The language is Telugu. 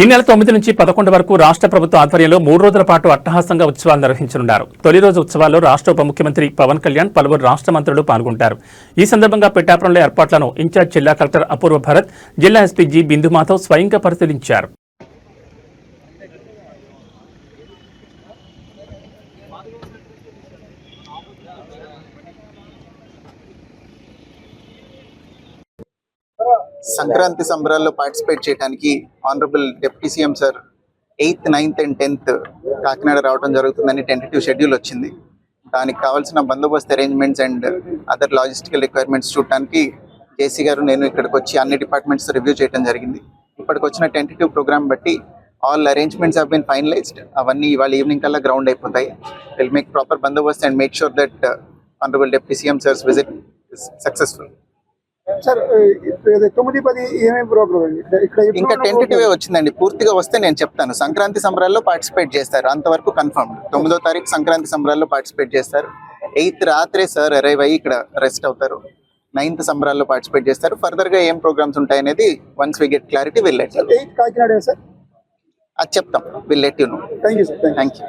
ఈ నెల తొమ్మిది నుంచి పదకొండు వరకు రాష్ట్ర ప్రభుత్వ ఆధ్వర్యంలో మూడు రోజుల పాటు అట్టహాసంగా ఉత్సవాలు నిర్వహించనున్నారు. తొలి రోజు ఉత్సవాల్లో రాష్ట్ర ఉప ముఖ్యమంత్రి పవన్ కళ్యాణ్ పలువురు రాష్ట్ర మంత్రులు పాల్గొంటారు. ఈ సందర్భంగా పిఠాపురంలో ఏర్పాట్లను ఇన్ఛార్జ్ జిల్లా కలెక్టర్ అపూర్వ భరత్ జిల్లా ఎస్పీ జి బిందుమాధవ్ స్వయంగా పరిశీలించారు. సంక్రాంతి సంబరాల్లో పార్టిసిపేట్ చేయడానికి honourable deputy CM sir eighth ninth and tenth Kakinada రావడం జరుగుతుందని టెంటేటివ్ షెడ్యూల్ వచ్చింది. దానికి కావాల్సిన బందోబస్తు arrangements and other logistical requirements చూడటానికి జేసీ గారు నేను ఇక్కడికి వచ్చి అన్ని డిపార్ట్మెంట్స్ రివ్యూ చేయడం జరిగింది. ఇప్పటికి వచ్చిన టెంటేటివ్ ప్రోగ్రామ్ బట్టి all arrangements have been finalised అవన్నీ ఇవాళ ఈవినింగ్ కల్లా గ్రౌండ్ అయిపోతాయి. Will make proper Bandobast and make sure that honourable deputy CM sir's visit successful sir తొమ్మిది పది ఏమేమి ప్రోగ్రామ్ అండి? ఇక్కడ ఇంకా టెంటేటివ్? వచ్చిందండి. పూర్తిగా వస్తే నేను చెప్తాను. సంక్రాంతి సంబరాల్లో పార్టిసిపేట్ చేస్తారు. అంతవరకు కన్ఫర్మ్ తొమ్మిదో తారీఖు సంక్రాంతి సంబరాల్లో పార్టిసిపేట్ చేస్తారు. ఎయిత్ రాత్రే సార్ అరైవ్ అయ్యి ఇక్కడ రెస్ట్ అవుతారు. నైన్త్ సంబరాల్లో పార్టిసిపేట్ చేస్తారు. ఫర్దర్గా ఏం programmes ఉంటాయనేది once we get clarity sir అది చెప్తాం. Will let you know thank you sir thank you thank you